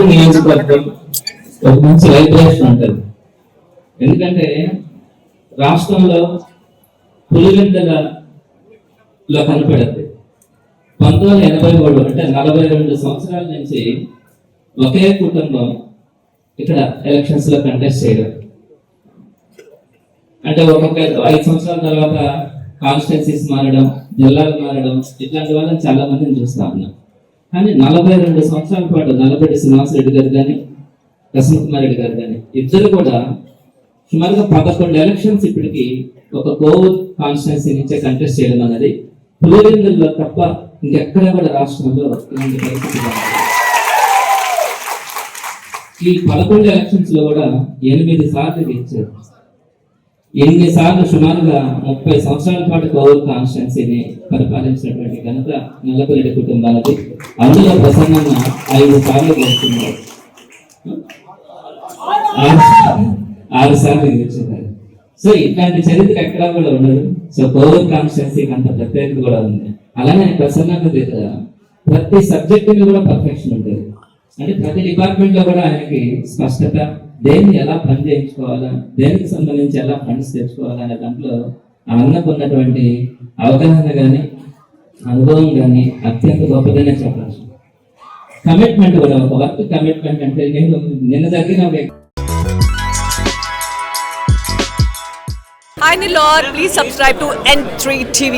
కోవూరు నియోజకవర్గం ఒక మంచి వైబ్రేషన్ ఉంటుంది. ఎందుకంటే రాష్ట్రంలో పులివెందలలో కనపడద్దు. పంతొమ్మిది వందల ఎనభై మూడు అంటే నలభై రెండు సంవత్సరాల నుంచి ఒకే కుటుంబం ఇక్కడ ఎలక్షన్స్లో కంటెస్ట్ చేయడం. అంటే ఒక్కొక్క ఐదు సంవత్సరాల తర్వాత కాన్స్టిట్యున్సీస్ మారడం జిల్లాలు మారడం ఇట్లాంటి వాళ్ళని చాలా మందిని చూస్తా ఉన్నాం. కానీ నలభై రెండు సంవత్సరాల పాటు నలభై శ్రీనివాస రెడ్డి గారు కానీ కుమార్ రెడ్డి గారు కానీ ఇద్దరు కూడా సుమారుగా పదకొండు ఎలక్షన్స్ ఇప్పటికి ఒక కోవిడ్ కాన్స్టిట్యున్సీ నుంచే కంటెస్ట్ చేయడం అనేది పులివెందుల్లో తప్ప ఇంకెక్కడ కూడా రాష్ట్రంలో ఇలాంటి పరిస్థితి ఈ పదకొండు ఎలక్షన్స్లో కూడా ఎనిమిది సార్లు గెలిచారు. ఎన్ని సార్లు సుమారుగా ముప్పై సంవత్సరాల పాటు కోవిడ్ కాన్స్టిట్యున్సీని పరిపాలించినటువంటి ఘనత నల్లపల్లి కుటుంబాలది. అందులో ప్రసన్నన్న ఐదు సార్లు గెలుచున్నారు ఆరు- సార్లు. గెలిచారు సో ఇట్లాంటి చరిత్ర ఎక్కడా కూడా ఉండదు. సో కోవిడ్ కాన్స్టిట్యున్సీకి అంత ప్రత్యేకత కూడా ఉంది. అలానే ప్రసన్నత దగ్గర ప్రతి సబ్జెక్ట్ కూడా పర్ఫెక్షన్ ఉంటుంది. అంటే ప్రతి డిపార్ట్మెంట్లో కూడా ఆయనకి స్పష్టత దేన్ని ఎలా పని చేయించుకోవాలా? దేనికి సంబంధించి ఎలా ఫండ్స్ తెచ్చుకోవాలా అనే దాంట్లో ఆ అన్నకు ఉన్నటువంటి అవగాహన కానీ అనుభవం కానీ అత్యంత గొప్పదనే చెప్పచ్చు. కమిట్మెంట్ కూడా ఒక వర్క్ కమిట్మెంట్ అంటే నేను నిన్న జరిగిన ఒక Hi Nilor, please subscribe to N3 TV.